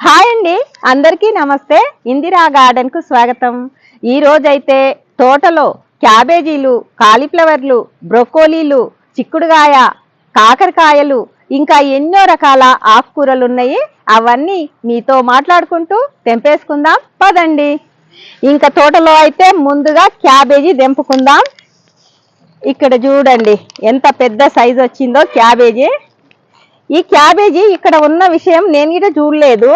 Hi అండి. అందరికీ నమస్తే. ఇందిరా గార్డెన్కు స్వాగతం. ఈ రోజైతే తోటలో క్యాబేజీలు కాలీఫ్లవర్లు బ్రొకోలీలు చిక్కుడుగాయ కాకరకాయలు ఇంకా ఎన్నో రకాల ఆకుకూరలు ఉన్నాయి అవన్నీ మీతో మాట్లాడుకుంటూ తెంపేసుకుందాం. పదండి. ఇంకా తోటలో అయితే ముందుగా క్యాబేజీ తెంపుకుందాం. ఇక్కడ చూడండి ఎంత పెద్ద సైజు వచ్చిందో క్యాబేజీ. ఈ క్యాబేజీ ఇక్కడ ఉన్న విషయం నేను కూడా చూడలేదు.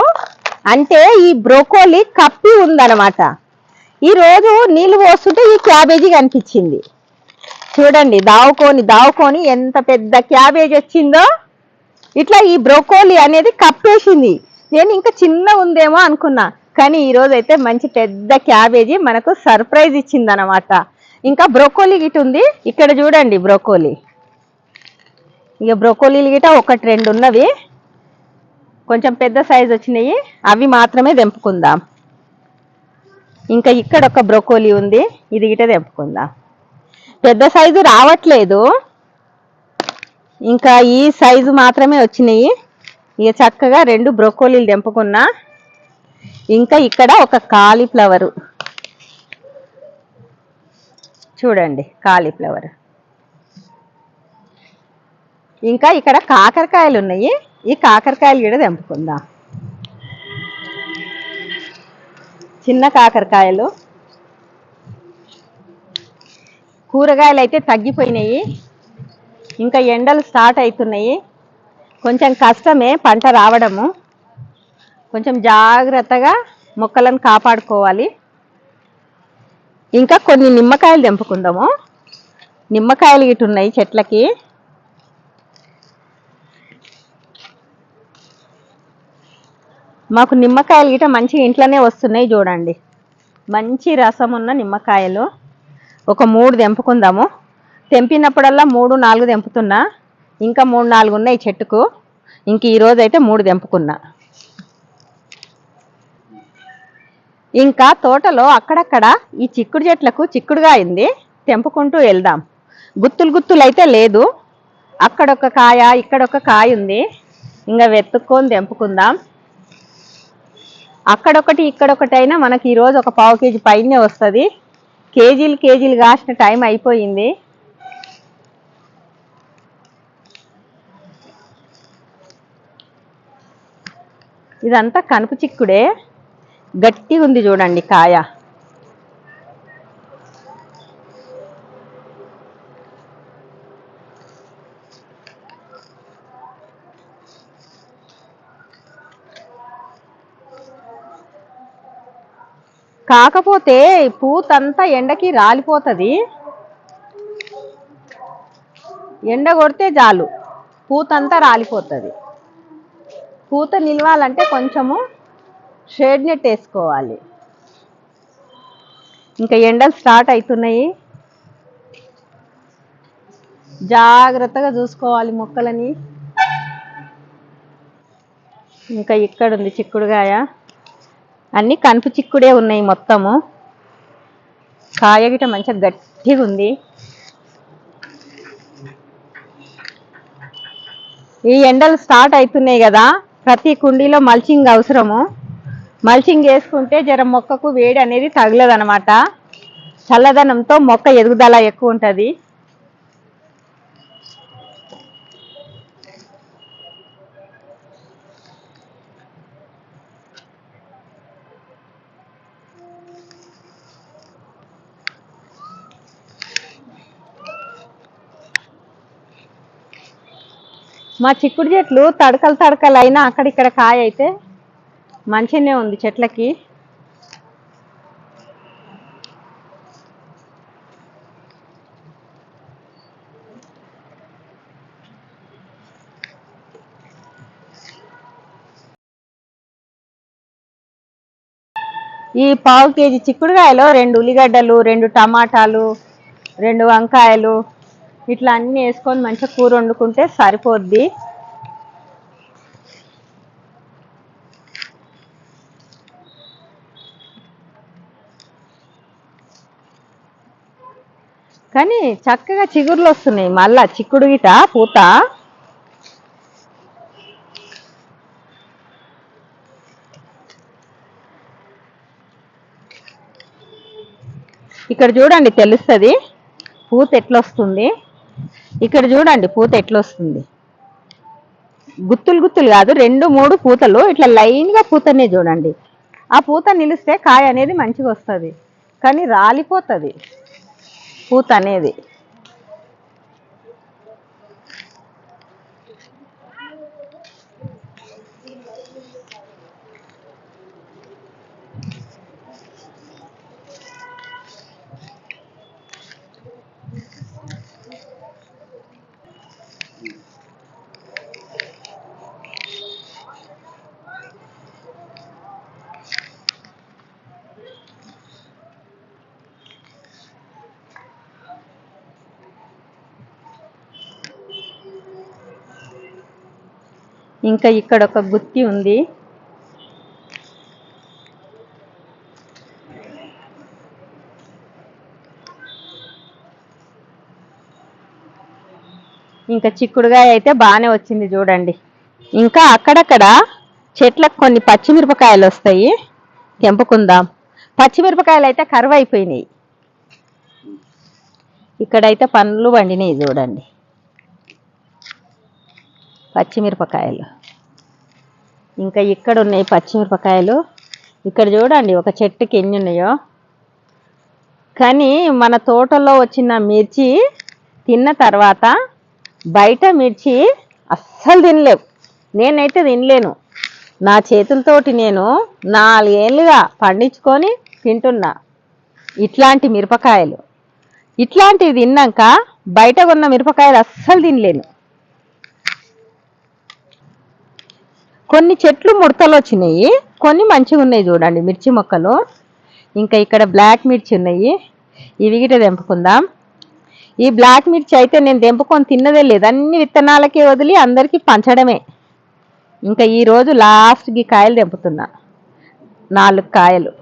అంటే ఈ బ్రోకోలీ కప్పి ఉందన్నమాట. ఈరోజు నీళ్ళు పోస్తుంటే ఈ క్యాబేజీ కనిపించింది. చూడండి దావుకొని దావుకొని ఎంత పెద్ద క్యాబేజీ వచ్చిందో. ఇట్లా ఈ బ్రోకోలీ అనేది కప్పేసింది. నేను ఇంకా చిన్న ఉందేమో అనుకున్నా. కానీ ఈరోజు అయితే మంచి పెద్ద క్యాబేజీ మనకు సర్ప్రైజ్ ఇచ్చింది ఇంకా బ్రోకోలీ గిట్ ఉంది ఇక్కడ చూడండి బ్రోకోలీ. ఇక బ్రొకోలీలు గిట ఒకటి రెండు ఉన్నవి. కొంచెం పెద్ద సైజు వచ్చినాయి. అవి మాత్రమే తెంపుకుందాం. ఇంకా ఇక్కడ ఒక బ్రొకోలీ ఉంది. ఇది గిట తెంపుకుందాం. పెద్ద సైజు రావట్లేదు. ఇంకా ఈ సైజు మాత్రమే వచ్చినాయి. ఇక చక్కగా రెండు బ్రొకోలీలు తెంపుకున్నా. ఇంకా ఇక్కడ ఒక కాలీఫ్లవరు. చూడండి కాలీఫ్లవర్. ఇంకా ఇక్కడ కాకరకాయలు ఉన్నాయి. ఈ కాకరకాయలు కూడా తెంపుకుందాం. చిన్న కాకరకాయలు. కూరగాయలు అయితే తగ్గిపోయినాయి. ఇంకా ఎండలు స్టార్ట్ అవుతున్నాయి. కొంచెం కష్టమే పంట రావడము. కొంచెం జాగ్రత్తగా మొక్కలను కాపాడుకోవాలి. ఇంకా కొన్ని నిమ్మకాయలు తెంపుకుందాము. నిమ్మకాయలు గిట్ట ఉన్నాయి చెట్లకి. మాకు నిమ్మకాయలు గిట మంచి ఇంట్లోనే వస్తున్నాయి చూడండి. మంచి రసం ఉన్న నిమ్మకాయలు. ఒక మూడు తెంపుకుందాము. తెంపినప్పుడల్లా మూడు నాలుగు తెంపుతున్నా. ఇంకా మూడు నాలుగు ఉన్నాయి చెట్టుకు. ఇంక ఈరోజు అయితే మూడు తెంపుకున్నా. ఇంకా తోటలో అక్కడక్కడ ఈ చిక్కుడు చెట్లకు చిక్కుడుగా అయింది. తెంపుకుంటూ వెళ్దాం. గుత్తులు గుత్తులు అయితే లేదు. అక్కడొక కాయ ఇక్కడొక కాయ ఉంది. ఇంకా వెతుక్కొని తెంపుకుందాం. అక్కడొకటి ఇక్కడొకటి అయినా మనకి ఈరోజు ఒక పావు కేజీ పైనే వస్తుంది. కేజీలు కేజీలు కాసిన టైం అయిపోయింది. ఇదంతా కనుపు చిక్కుడే. గట్టిగా ఉంది చూడండి కాయ. కాకపోతే పూతంతా ఎండకి రాలిపోతుంది. ఎండ కొడితే చాలు పూతంతా రాలిపోతుంది. పూత నిలవాలంటే కొంచెము షేడ్ నెట్ వేసుకోవాలి. ఇంకా ఎండలు స్టార్ట్ అవుతున్నాయి జాగ్రత్తగా చూసుకోవాలి మొక్కలని. ఇంకా ఇక్కడ ఉంది చిక్కుడుగాయ. అన్నీ కనుపు చిక్కుడే ఉన్నాయి మొత్తము. కాయ గిట మంచిగా గట్టిగా ఉంది ఈ ఎండలు స్టార్ట్ అవుతున్నాయి కదా ప్రతి కుండీలో మల్చింగ్ అవసరము. మల్చింగ్ వేసుకుంటే జర మొక్కకు వేడి అనేది తగలదనమాట. చల్లదనంతో మొక్క ఎదుగుదల ఎక్కువ ఉంటుంది మా చిక్కుడు చెట్లు తడకలు తడకలు అయినా అక్కడిక్కడ కాయ అయితే మంచిగానే ఉంది చెట్లకి. ఈ పావు కేజీ చిక్కుడుకాయలో రెండు ఉల్లిగడ్డలు రెండు టమాటాలు రెండు వంకాయలు ఇట్లా అన్నీ వేసుకొని మంచిగా కూర వండుకుంటే సరిపోద్ది. కానీ చక్కగా చిగురులు వస్తున్నాయి. మళ్ళా చిక్కుడు గిట పూత. ఇక్కడ చూడండి తెలుస్తుంది. పూత ఎట్లొస్తుంది? ఇక్కడ చూడండి పూత ఎట్లొస్తుంది? గుత్తులు గుత్తులు కాదు రెండు మూడు పూతలు. ఇట్లా లైన్గా పూతనే చూడండి. ఆ పూత నిలిస్తే కాయ అనేది మంచిగా వస్తుంది. కానీ రాలిపోతుంది. పూత అనేది. ఇంకా ఇక్కడ ఒక గుత్తి ఉంది. ఇంకా చిక్కుడుగాయ అయితే బాగానే వచ్చింది చూడండి. ఇంకా అక్కడక్కడ చెట్లకు కొన్ని పచ్చిమిరపకాయలు వస్తాయి. తెంపుకుందాం. పచ్చిమిరపకాయలు అయితే కరువు అయిపోయినాయి ఇక్కడైతే పండ్లు వండినాయి చూడండి. పచ్చిమిరపకాయలు. ఇంకా ఇక్కడ ఉన్నాయి పచ్చిమిరపకాయలు. ఇక్కడ చూడండి ఒక చెట్టుకి ఎన్ని ఉన్నాయో. కానీ మన తోటలో వచ్చిన మిర్చి తిన్న తర్వాత బయట మిర్చి అస్సలు తినలేవు. నేనైతే తినలేను. నా చేతులతోటి నేను నాలుగేళ్ళుగా పండించుకొని తింటున్నా ఇట్లాంటి మిరపకాయలు. ఇట్లాంటివి తిన్నాక బయట ఉన్న మిరపకాయలు అస్సలు తినలేను. కొన్ని చెట్లు ముడతలు వచ్చినాయి కొన్ని మంచిగా ఉన్నాయి చూడండి మిర్చి మొక్కలు. ఇంకా ఇక్కడ బ్లాక్ మిర్చి ఉన్నాయి. ఇవి గిట తెంపుకుందాం. ఈ బ్లాక్ మిర్చి అయితే నేను తెంపుకొని తిన్నదే లేదు. అన్ని విత్తనాలకే వదిలి అందరికీ పంచడమే. ఇంకా ఈరోజు లాస్ట్కి కాయలు తెంపుతున్నా. నాలుగు కాయలు.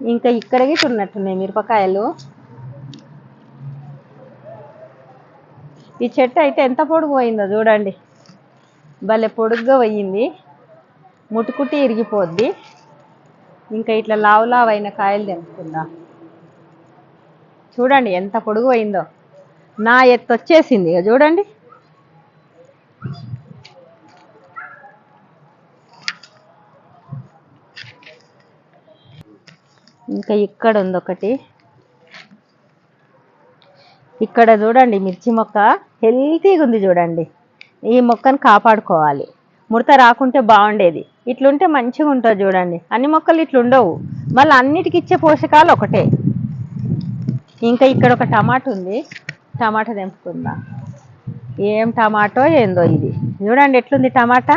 ఇంకా ఇక్కడ గిట్ట ఉన్నట్టున్నాయి మిరపకాయలు. ఈ చెట్టు అయితే ఎంత పొడుగు పోయిందో చూడండి. భలే పొడుగ్గా పోయింది. ముట్టుకుట్టి ఇరిగిపోద్ది. ఇంకా ఇట్లా లావు లావు అయిన కాయలు తెంపుకుందా. చూడండి ఎంత పొడుగు పోయిందో. నా ఎత్తు వచ్చేసింది ఇక చూడండి. ఇంకా ఇక్కడ ఉంది ఒకటి. ఇక్కడ చూడండి మిర్చి మొక్క హెల్తీగా ఉంది చూడండి. ఈ మొక్కను కాపాడుకోవాలి. ముడత రాకుంటే బాగుండేది. ఇట్లుంటే మంచిగా ఉంటుంది చూడండి. అన్ని మొక్కలు ఇట్లుండవు మళ్ళీ అన్నిటికి ఇచ్చే పోషకాలు ఒకటే. ఇంకా ఇక్కడ ఒక టమాటా ఉంది. టమాటా తెంపుకుందా. ఏం టమాటో ఏందో ఇది. చూడండి ఎట్లుంది టమాటా.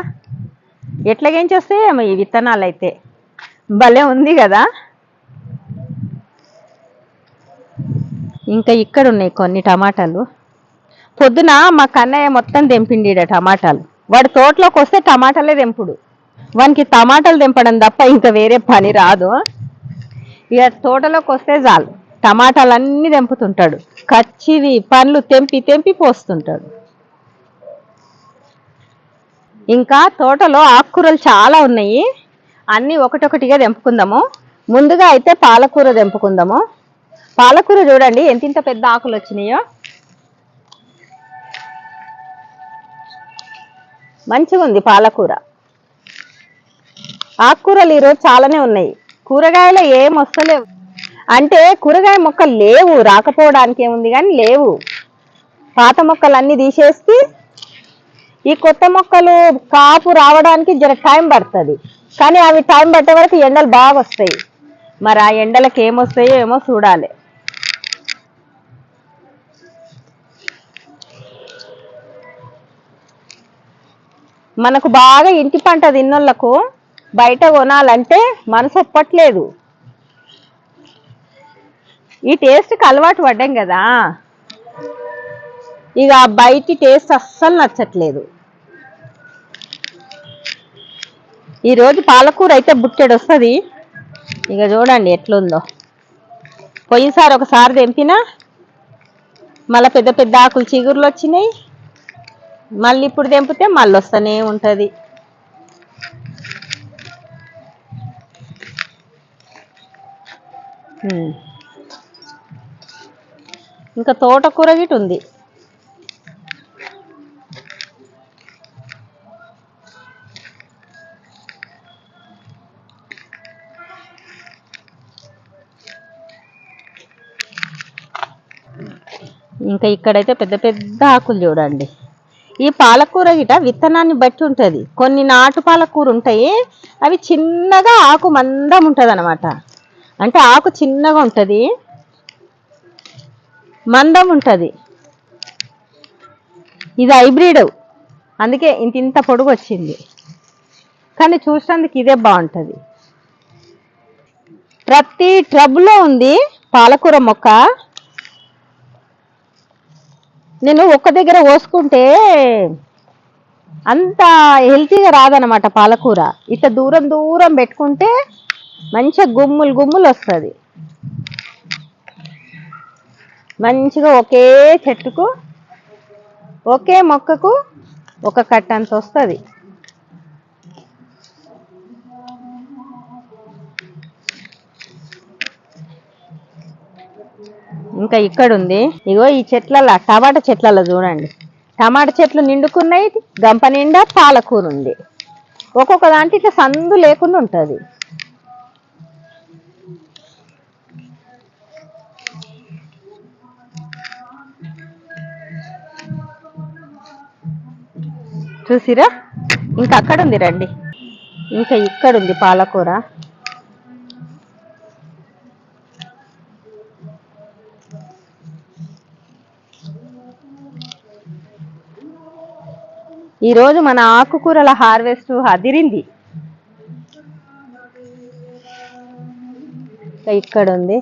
ఎట్లాగేంచి వస్తాయేమో ఈ విత్తనాలు అయితే భలే ఉంది కదా. ఇంకా ఇక్కడ ఉన్నాయి కొన్ని టమాటాలు. పొద్దున మా కన్నయ్య మొత్తం తెంపిండి టమాటాలు. వాడి తోటలోకి వస్తే టమాటాలే తెంపుడు. వానికి టమాటాలు తెంపడం తప్ప ఇంకా వేరే పని రాదు. ఇక తోటలోకి వస్తే చాలు. టమాటాలు అన్నీ తెంపుతుంటాడు. కచ్చివి పండ్లు తెంపి తెంపి పోస్తుంటాడు. ఇంకా తోటలో ఆకుకూరలు చాలా ఉన్నాయి. అన్నీ ఒకటొకటిగా తెంపుకుందాము. ముందుగా అయితే పాలకూర తెంపుకుందాము. పాలకూర చూడండి ఎంతింత పెద్ద ఆకులు వచ్చినాయో. మంచిగా ఉంది పాలకూర. ఆకుకూరలు ఈరోజు చాలానే ఉన్నాయి. కూరగాయలు ఏం వస్తలేవు. అంటే కూరగాయ మొక్కలు లేవు రాకపోవడానికి ఏముంది కానీ లేవు. పాత మొక్కలు అన్ని తీసేసి ఈ కొత్త మొక్కలు కాపు రావడానికి జర టైం పడుతుంది. కానీ అవి టైం పట్టే వరకు ఎండలు బాగా వస్తాయి. మరి ఆ ఎండలకు ఏమొస్తాయో ఏమో చూడాలి. మనకు బాగా ఇంటి పంట తిన్నోళ్ళకు బయట కొనాలంటే మనసు ఒప్పట్లేదు. ఈ టేస్ట్కి అలవాటు పడ్డాం కదా. ఇక బయట బయటి టేస్ట్ అస్సలు నచ్చట్లేదు. ఈరోజు పాలకూర అయితే బుట్టెడు వస్తుంది. ఇక చూడండి ఎట్లుందో. పోయినసారి ఒకసారి తెంపినా మళ్ళీ పెద్ద పెద్ద ఆకులు చిగురులు వచ్చినాయి. మళ్ళీ ఇప్పుడు తెంపితే మళ్ళీ వస్తూనే ఉంటుంది. ఇంకా తోటకూర గిట్ ఉంది. ఇంకా ఇక్కడైతే పెద్ద పెద్ద ఆకులు చూడండి. ఈ పాలకూర గిట విత్తనాన్ని బట్టి ఉంటుంది. కొన్ని నాటు పాలకూర ఉంటాయి అవి చిన్నగా ఆకు మందం ఉంటుంది అనమాట అంటే ఆకు చిన్నగా ఉంటుంది మందం ఉంటుంది. ఇది హైబ్రిడ్. అందుకే ఇంత ఇంత పొడుగు వచ్చింది. కానీ చూసినందుకు ఇదే బాగుంటుంది. ప్రతి ట్రబ్లో ఉంది పాలకూర మొక్క. నేను ఒక్క దగ్గర పోసుకుంటే అంత హెల్తీగా రాదనమాట పాలకూర. ఇట్లా దూరం దూరం పెట్టుకుంటే మంచిగా గుమ్ములు గుమ్ములు వస్తుంది. మంచిగా ఒకే చెట్టుకు ఒకే మొక్కకు ఒక కట్టంత వస్తుంది. ఇంకా ఇక్కడ ఉంది ఇగో ఈ చెట్లలో టమాటా చెట్లలో చూడండి. టమాటా చెట్లు నిండుకున్నాయి గంప నిండా పాలకూర ఉంది ఒక్కొక్క దాంట్లో ఇట్లా సందు లేకుండా ఉంటుంది. చూసిరా? ఇంకా అక్కడ ఉంది రండి. ఇంకా ఇక్కడ ఉంది పాలకూర. ఈరోజు మన ఆకుకూరల హార్వెస్ట్ అదిరింది. ఇక్కడ ఉంది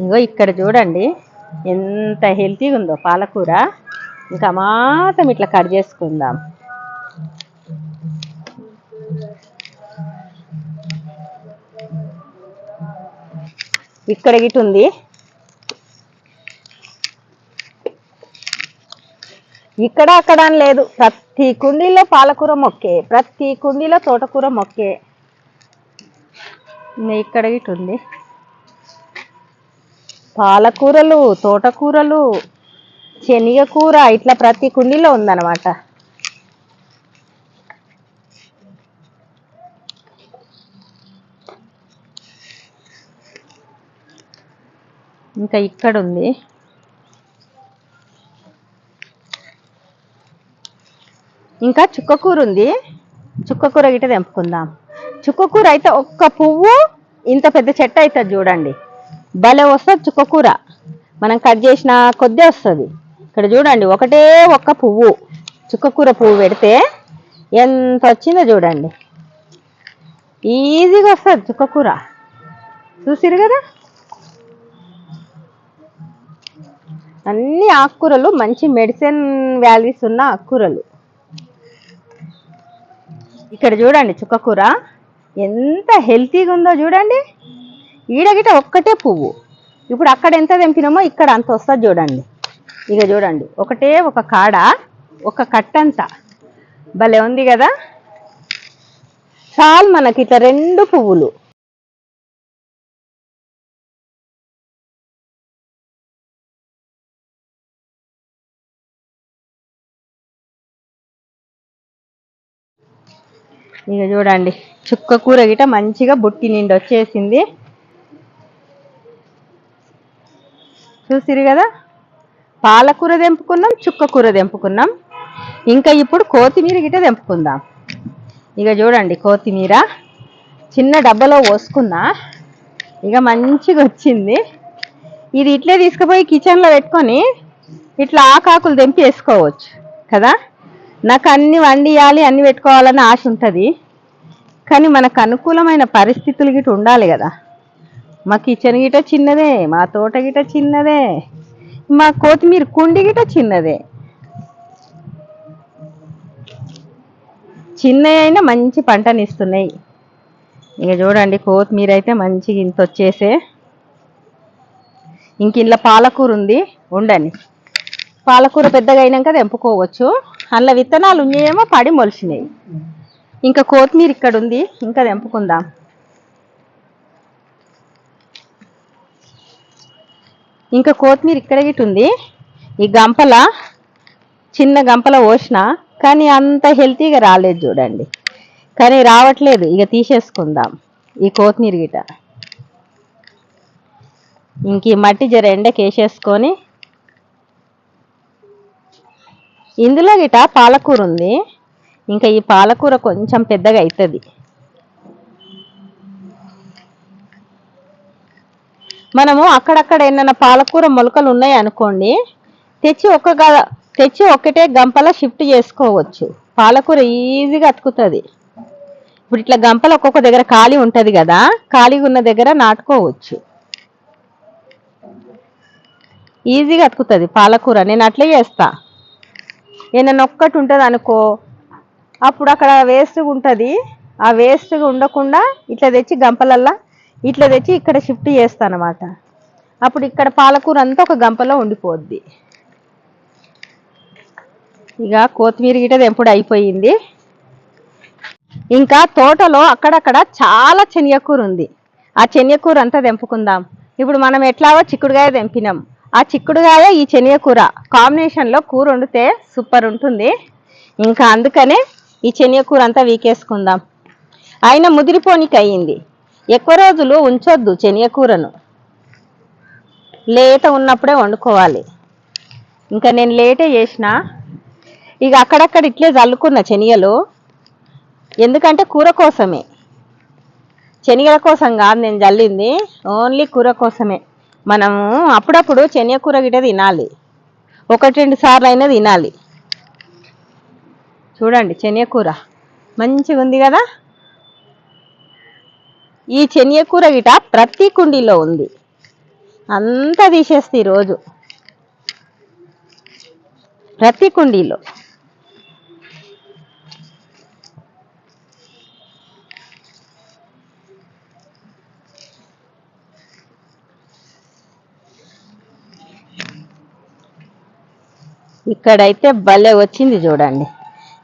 ఇంకో ఇక్కడ చూడండి ఎంత హెల్తీగా ఉందో పాలకూర. ఇంకా మాత్రం ఇట్లా కట్ చేసుకుందాం. ఇక్కడ గిట్ ఉంది ఇక్కడ అక్కడ అని లేదు. ప్రతి కుండీలో పాలకూర మొక్కే ప్రతి కుండీలో తోటకూర మొక్కే. ఇక్కడ ఇటు ఉంది. పాలకూరలు తోటకూరలు శనగకూర ఇట్లా ప్రతి కుండీలో ఉందన్నమాట. ఇంకా ఇక్కడ ఉంది. ఇంకా చుక్కకూర ఉంది చుక్కకూర గిట్ట తెంపుకుందాం. చుక్కకూర అయితే ఒక్క పువ్వు ఇంత పెద్ద చెట్టు అవుతుంది చూడండి. భలే వస్తుంది చుక్కకూర. మనం కట్ చేసిన కొద్దే వస్తుంది. ఇక్కడ చూడండి ఒకటే ఒక్క పువ్వు. చుక్కకూర పువ్వు పెడితే ఎంత వచ్చిందో చూడండి. ఈజీగా వస్తుంది చుక్కకూర. చూసిరు కదా? అన్ని ఆకుకూరలు మంచి మెడిసిన్ వాల్యూస్ ఉన్న ఆకుకూరలు. ఇక్కడ చూడండి చుక్కకూర ఎంత హెల్తీగా ఉందో చూడండి. ఈడగిట ఒక్కటే పువ్వు. ఇప్పుడు అక్కడ ఎంత తెంపినామో ఇక్కడ అంత వస్తుంది చూడండి. ఇక చూడండి. ఒకటే ఒక కాడ ఒక కట్టంత. భలే ఉంది కదా? చాలు మనకి ఇట్లా రెండు పువ్వులు. ఇక చూడండి చుక్క కూర గిట మంచిగా బుట్టి నిండి వచ్చేసింది. చూసిరు కదా? పాలకూర తెంపుకున్నాం చుక్క కూర తెంపుకున్నాం. ఇంకా ఇప్పుడు కొత్తిమీర గిట తెంపుకుందాం. ఇక చూడండి కొత్తిమీర. చిన్న డబ్బాలో పోసుకున్నా ఇక మంచిగా వచ్చింది. ఇది ఇట్లే తీసుకుపోయి కిచెన్లో పెట్టుకొని ఇట్లా ఆకాకులు తెంపి వేసుకోవచ్చు కదా? నాకు అన్ని వండియాలి అన్ని పెట్టుకోవాలని ఆశ ఉంటుంది. కానీ మనకు అనుకూలమైన పరిస్థితులు గిట ఉండాలి కదా. మా కిచెన్ గిట చిన్నదే మా తోట గిట చిన్నదే మా కొత్తిమీర కుండి గిట చిన్నదే. చిన్నవి అయినా మంచి పంటనిస్తున్నాయి ఇక చూడండి కొత్తిమీర అయితే మంచిగా ఇంత వచ్చేసే. ఇంక ఇంట్లో పాలకూర ఉంది ఉండండి. పాలకూర పెద్దగా అయినాక తెంపుకోవచ్చు. అందులో విత్తనాలు ఉన్నాయేమో పడి మొలిచినాయి. ఇంకా కొత్తిమీర ఇక్కడ ఉంది ఇంకా తెంపుకుందాం. ఇంకా కొత్తిమీర ఇక్కడ గిట్ ఉంది. ఈ గంపల చిన్న గంపల పోసిన కానీ అంత హెల్తీగా రాలేదు చూడండి. కానీ రావట్లేదు ఇక తీసేసుకుందాం ఈ కొత్తిమీర గిట. ఇంక ఈ మట్టి జర ఎండకి ఇందులో గిట పాలకూర ఉంది ఇంకా ఈ పాలకూర కొంచెం పెద్దగా అవుతుంది మనము అక్కడక్కడ ఏమైనా పాలకూర మొలకలు ఉన్నాయి అనుకోండి తెచ్చి ఒక తెచ్చి ఒకటే గంపల షిఫ్ట్ చేసుకోవచ్చు. పాలకూర ఈజీగా అతుకుతుంది. ఇప్పుడు ఇట్లా గంపలు ఒక్కొక్క దగ్గర ఖాళీ ఉంటుంది కదా ఖాళీగా ఉన్న దగ్గర నాటుకోవచ్చు. ఈజీగా అతుకుతుంది పాలకూర. నేను అట్లే చేస్తాను ఏదైనా ఒక్కటి ఉంటుంది అనుకో అప్పుడు అక్కడ వేస్ట్గా ఉంటుంది. ఆ వేస్ట్గా ఉండకుండా ఇట్లా తెచ్చి గంపలల్లా ఇట్లా తెచ్చి ఇక్కడ షిఫ్ట్ చేస్తాను అప్పుడు ఇక్కడ పాలకూర అంతా ఒక గంపలో ఉండిపోద్ది. ఇక కొత్తిమీర గిట తెంపుడు అయిపోయింది. ఇంకా తోటలో అక్కడక్కడ చాలా శనగకూర ఉంది. ఆ శనగకూర అంతా తెంపుకుందాం. ఇప్పుడు మనం ఎట్లాగో చిక్కుడుగాయ తెంపినాం. ఆ చిక్కుడుగాయ ఈ శనగకూర కాంబినేషన్లో కూర వండితే సూపర్ ఉంటుంది. ఇంకా అందుకనే ఈ శనగకూర అంతా వీకేసుకుందాం. అయినా ముదిరిపోనికి అయ్యింది. ఎక్కువ రోజులు ఉంచొద్దు శనగకూరను లేత ఉన్నప్పుడే వండుకోవాలి. ఇంకా నేను లేటే చేసిన. ఇక అక్కడక్కడ ఇట్లే చల్లుకున్న శనగలు ఎందుకంటే కూర కోసమే. శనగల కోసం కాదు నేను జల్లింది. ఓన్లీ కూర కోసమే. మనము అప్పుడప్పుడు శనగకూర గిట తినాలి. ఒకటి రెండు సార్లు అయినా తినాలి. చూడండి శనగకూర మంచిగా ఉంది కదా? ఈ శనగకూర గిట ప్రతి కుండీలో ఉంది. అంతా తీసేస్తే ఈరోజు ప్రతి కుండీలో. ఇక్కడైతే భలే వచ్చింది చూడండి.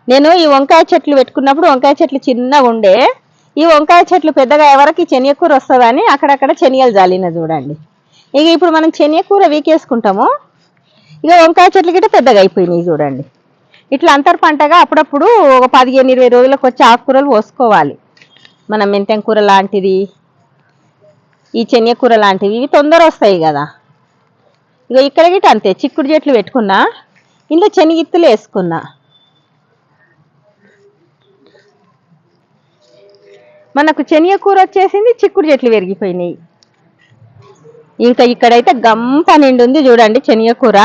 నేను ఈ వంకాయ చెట్లు పెట్టుకున్నప్పుడు వంకాయ చెట్లు చిన్నగా ఉండే. ఈ వంకాయ చెట్లు పెద్దగా ఎవరికి శనగకూర వస్తుందని అక్కడక్కడ శనగలు జాలిన చూడండి. ఇక ఇప్పుడు మనం శనగకూర వీకేసుకుంటాము. ఇక వంకాయ చెట్లు గిట్ట పెద్దగా అయిపోయినాయి చూడండి. ఇట్లా అంతర్ పంటగా అప్పుడప్పుడు ఒక పదిహేను ఇరవై రోజులకు వచ్చి ఆకుకూరలు పోసుకోవాలి మన మెంతెం కూర లాంటిది ఈ శనగకూర లాంటివి ఇవి తొందర వస్తాయి కదా. ఇక ఇక్కడ గిట్ట అంతే చిక్కుడు చెట్లు పెట్టుకున్నా ఇందులో శనగిత్తులు వేసుకున్నా. మనకు శనగకూర వచ్చేసింది చిక్కుడు చెట్లు పెరిగిపోయినాయి ఇంకా ఇక్కడైతే గంప నిండు ఉంది చూడండి శనగకూర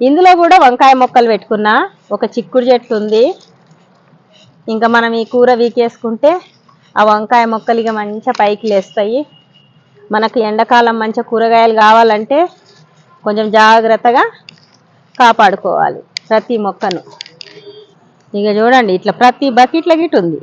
ఇందులో కూడా వంకాయ మొక్కలు పెట్టుకున్నా. ఒక చిక్కుడు చెట్టు ఉంది. ఇంకా మనం ఈ కూర వీకేసుకుంటే ఆ వంకాయ మొక్కలు ఇక మంచిగా పైకి లేస్తాయి. మనకు ఎండాకాలం మంచిగా కూరగాయలు కావాలంటే కొంచెం జాగ్రత్తగా కాపాడుకోవాలి ప్రతి మొక్కను. ఇక చూడండి ఇట్లా ప్రతి బకెట్ల గిట్ ఉంది.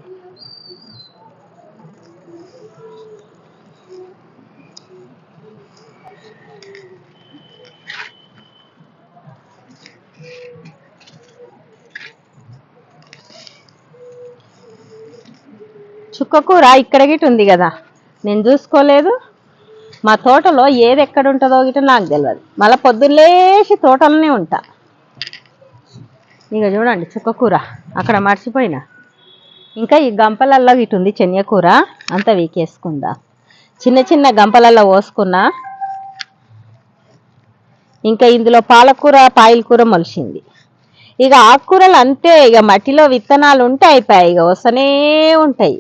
చుక్కకూర ఇక్కడ గిట్ ఉంది కదా నేను చూసుకోలేదు. మా తోటలో ఏది ఎక్కడ ఉంటుందో గిట నాకు తెలియదు మళ్ళీ పొద్దున్నేసి తోటలోనే ఉంటా. ఇక చూడండి చుక్కకూర అక్కడ మర్చిపోయినా. ఇంకా ఈ గంపలల్లో ఇటు ఉంది శనగకూర అంతా వీకేసుకుందా. చిన్న చిన్న గంపలల్లో పోసుకున్నా. ఇంకా ఇందులో పాలకూర పాయలకూర మొలిచింది ఇక ఆకుకూరలు అంతే. ఇక మట్టిలో విత్తనాలు ఉంటే అయిపోయాయి. ఇక వస్తూనే ఉంటాయి.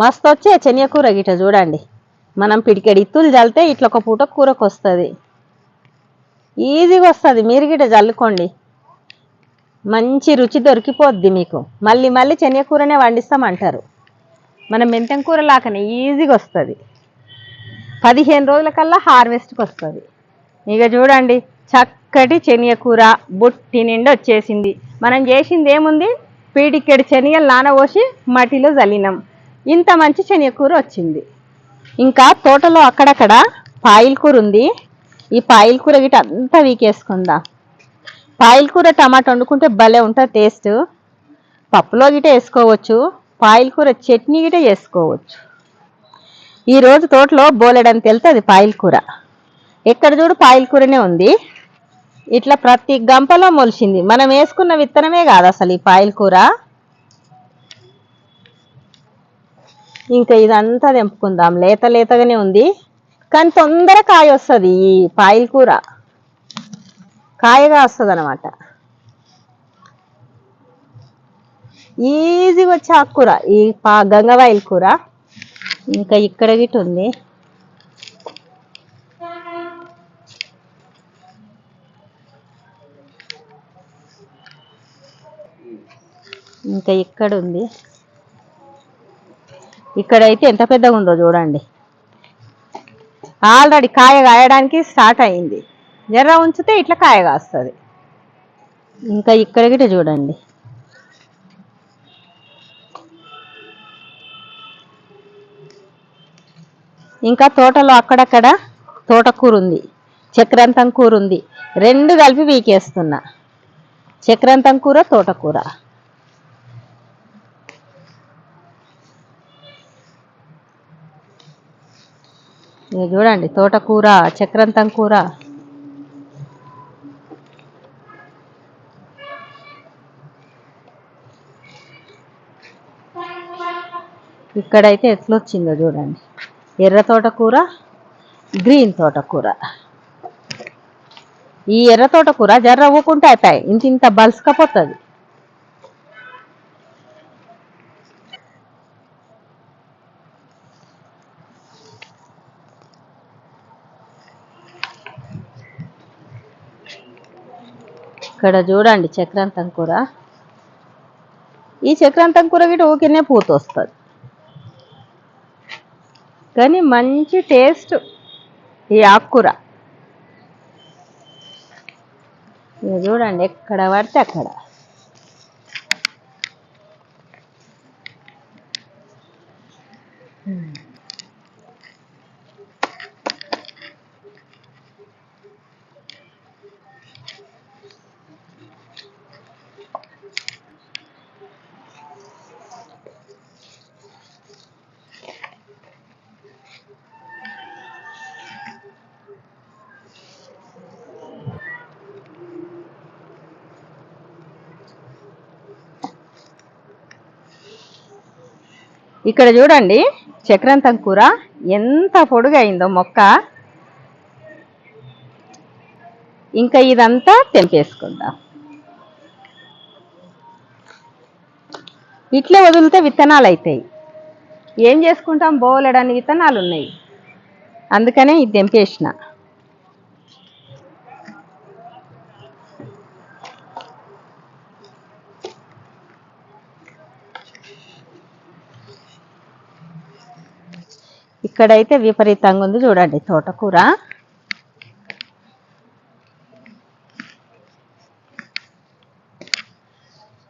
మస్తు వచ్చే శనియకూర గిట చూడండి. మనం పిడికెడు ఇత్తులు చల్లితే ఇట్లా ఒక పూట కూరకు వస్తుంది ఈజీగా వస్తుంది. మీరు గిట చల్లుకోండి మంచి రుచి దొరికిపోద్ది మీకు. మళ్ళీ మళ్ళీ శనియకూరనే వండిస్తామంటారు. మనం మెంతం కూర లాకనే ఈజీగా వస్తుంది. పదిహేను రోజుల కల్లా హార్వెస్ట్కి వస్తుంది ఇక చూడండి చక్కటి శనగకూర బుట్టి నిండి వచ్చేసింది. మనం చేసింది ఏముంది? పీడికెడు శనియలు నానబోసి మట్టిలో చల్లినాం ఇంత మంచి శనగకూర వచ్చింది. ఇంకా తోటలో అక్కడక్కడ పాయిల్ కూర ఉంది. ఈ పాయిల్ కూర గిట అంతా వీకేసుకుందా. పాయిల్ కూర టమాటా వండుకుంటే భలే ఉంటుంది టేస్ట్. పప్పులో గిట వేసుకోవచ్చు. పాయిల్ కూర చట్నీ గిట చేసుకోవచ్చు ఈరోజు తోటలో బోలెడని తెలుతుంది పాయిల్ కూర. ఎక్కడ చూడు పాయిల్ కూరనే ఉంది. ఇట్లా ప్రతి గంపలో మొలిచింది మనం వేసుకున్న విత్తనమే కాదు అసలు ఈ పాయిల్ కూర. ఇంకా ఇదంతా తెంపుకుందాం. లేత లేతగానే ఉంది. కానీ తొందర కాయ వస్తుంది ఈ పాయల కూర. కాయగా వస్తుంది అనమాట ఈజీగా వచ్చే ఆకుకూర ఈ పా గంగవాయిల కూర. ఇంకా ఇక్కడ గిట్ ఉంది. ఇంకా ఇక్కడ ఉంది. ఇక్కడైతే ఎంత పెద్దగా ఉందో చూడండి. ఆల్రెడీ కాయ కాయడానికి స్టార్ట్ అయింది. జర్ర ఉంచితే ఇట్లా కాయ కాస్తుంది. ఇంకా ఇక్కడ గిట్ట చూడండి. ఇంకా తోటలో అక్కడక్కడ తోటకూర ఉంది చక్రంతం కూర ఉంది రెండు కలిపి వీకేస్తున్నా. చక్రంతం కూర తోటకూర. ఇక చూడండి తోటకూర చక్రంతం కూర. ఇక్కడైతే ఎట్లొచ్చిందో చూడండి. ఎర్ర తోటకూర గ్రీన్ తోటకూర. ఈ ఎర్ర తోటకూర జర్ర అవ్వకుంటే అవుతాయి ఇంత ఇంత బలుసుకపోతుంది. ఇక్కడ చూడండి చక్రాంతం కూర ఈ చక్రాంతం కూర గిట ఊకినే పూత వస్తుంది కానీ మంచి టేస్ట్ ఈ ఆకుకూర. చూడండి ఎక్కడ పడితే అక్కడ. ఇక్కడ చూడండి చక్రంతం కూర ఎంత పొడుగు అయిందో మొక్క. ఇంకా ఇదంతా తెంపేసుకుందాం ఇట్లే వదిలితే విత్తనాలు అవుతాయి ఏం చేసుకుంటాం? బోలెడని విత్తనాలు ఉన్నాయి అందుకనే ఇది తెంపేసిన. ఇక్కడైతే విపరీతంగా ఉంది చూడండి తోటకూర.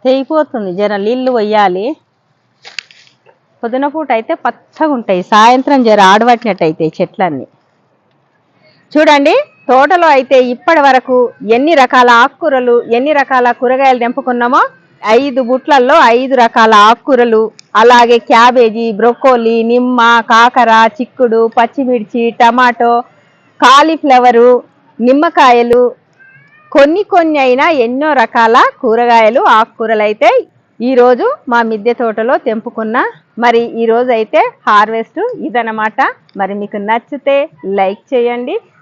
తెగిపోతుంది జర నీళ్ళు పోయాలి. పొద్దున పూట అయితే పచ్చగా ఉంటాయి. సాయంత్రం జర ఆడబట్టినట్టయితే చెట్లన్నీ. చూడండి తోటలో అయితే ఇప్పటి వరకు ఎన్ని రకాల ఆకుకూరలు ఎన్ని రకాల కూరగాయలు తెంపుకున్నామో ఐదు బుట్లల్లో ఐదు రకాల ఆకుకూరలు. అలాగే క్యాబేజీ బ్రొకోలీ నిమ్మ కాకర చిక్కుడు పచ్చిమిర్చి టమాటో కాలీఫ్లవరు నిమ్మకాయలు. కొన్ని కొన్ని అయినా ఎన్నో రకాల కూరగాయలు ఆకుకూరలు అయితే ఈరోజు మా మిద్దె తోటలో తెంపుకున్న. మరి ఈరోజు అయితే హార్వెస్ట్ ఇదనమాట మరి మీకు నచ్చితే లైక్ చేయండి.